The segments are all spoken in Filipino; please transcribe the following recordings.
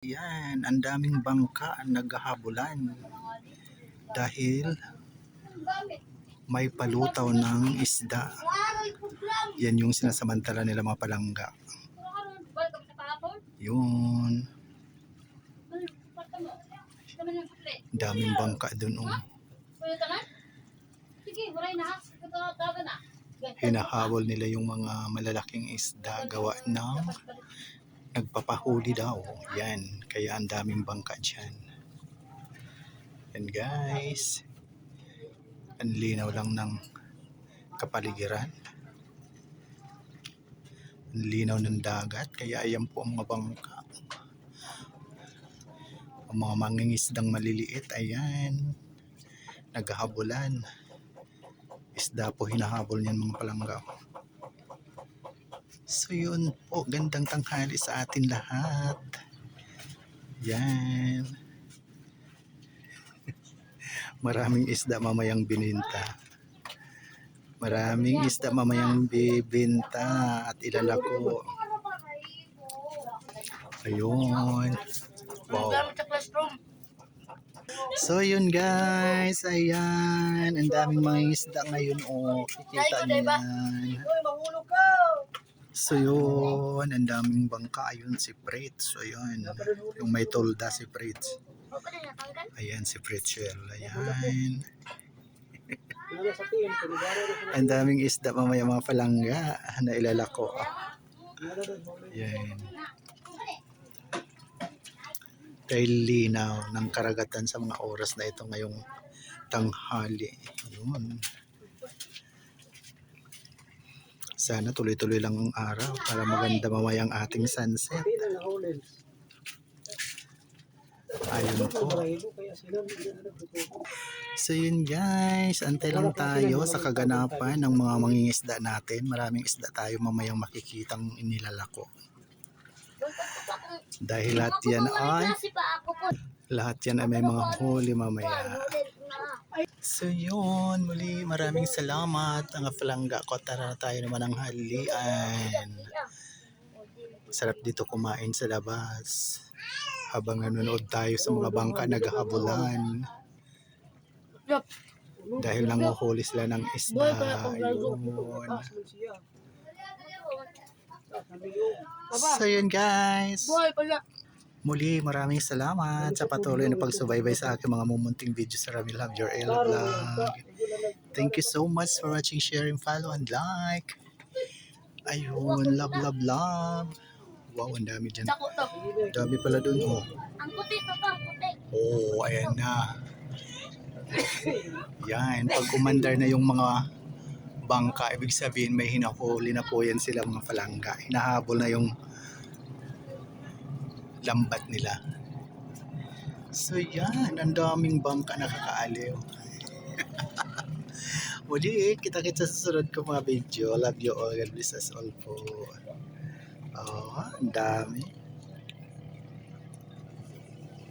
Yan, ang daming bangka ang naghahabulan dahil may palutaw ng isda. Yan yung sinasamantala nila mga palangga. Yun, daming bangka dun. Oh. Hinahabol nila yung mga malalaking isda gawa ng nagpapahuli daw. Yan, kaya ang daming bangka dyan. Yan guys. Ang linaw lang ng kapaligiran. Ang linaw ng dagat, kaya ayan po ang mga bangka. Ang mga mangingisdang maliliit, ayan. Naghahabulan. Isda po hinahabol niyan mga palangga. So yun po, gandang tanghali sa atin lahat. Yan. Maraming isda mamayang bininta. Maraming isda mamayang bibinta at ilalako. Ayun. Wow. So yun guys, ayan. Ang daming mga isda ngayon. Oh, kikita niyo yan. Uy, mahulog ka. So yun, ang daming bangka. Ayun si Fritz. So yun, yung may tolda si Fritz. Ayan si Fritzel. Ayan. ang daming isda mamaya mga palangga na ilalako. Ayan. Dahil linaw ng karagatan sa mga oras na ito ngayong tanghali. Yun. Sana tuloy-tuloy lang ang araw para maganda mamaya ang ating sunset. Ayun po. So yun guys, antay lang tayo sa kaganapan ng mga mangingisda natin. Maraming isda tayo mamayang makikitang inilalako. Dahil lahat yan ay, lahat yan ay may mga huli mamaya. So yun, muli maraming salamat ang palangga ko. Tara na tayo naman ang halian. Sarap dito kumain sa labas. Habang nanonood tayo sa mga bangka naghahabulan. Dahil nanguhuli sila ng isda. Ayun. So yun guys. Muli maraming salamat sa patuloy na pagsubaybay sa aking mga mumunting video sa Rami Love Your Ella Vlog. Thank you so much for watching, sharing, follow, and like. Ayun, love, love, love. Wow, ang dami dyan. Dami pala dun, oh. Ang puti pa pa, ang puti. Oo, oh, ayan na. Yan, pag umandar na yung mga bangka, ibig sabihin may hinahuli na po yan sila mga palangga. Hinahabol na yung lambat nila. So yan, ang daming bangka nakakaaliw. Muli, kita-kita sa sunod ko mga video. Love you all. God bless us all po. Oh, ang dami.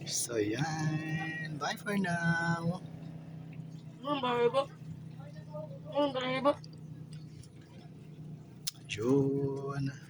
So yan. Bye for now. Ang baribo. Ang baribo. June.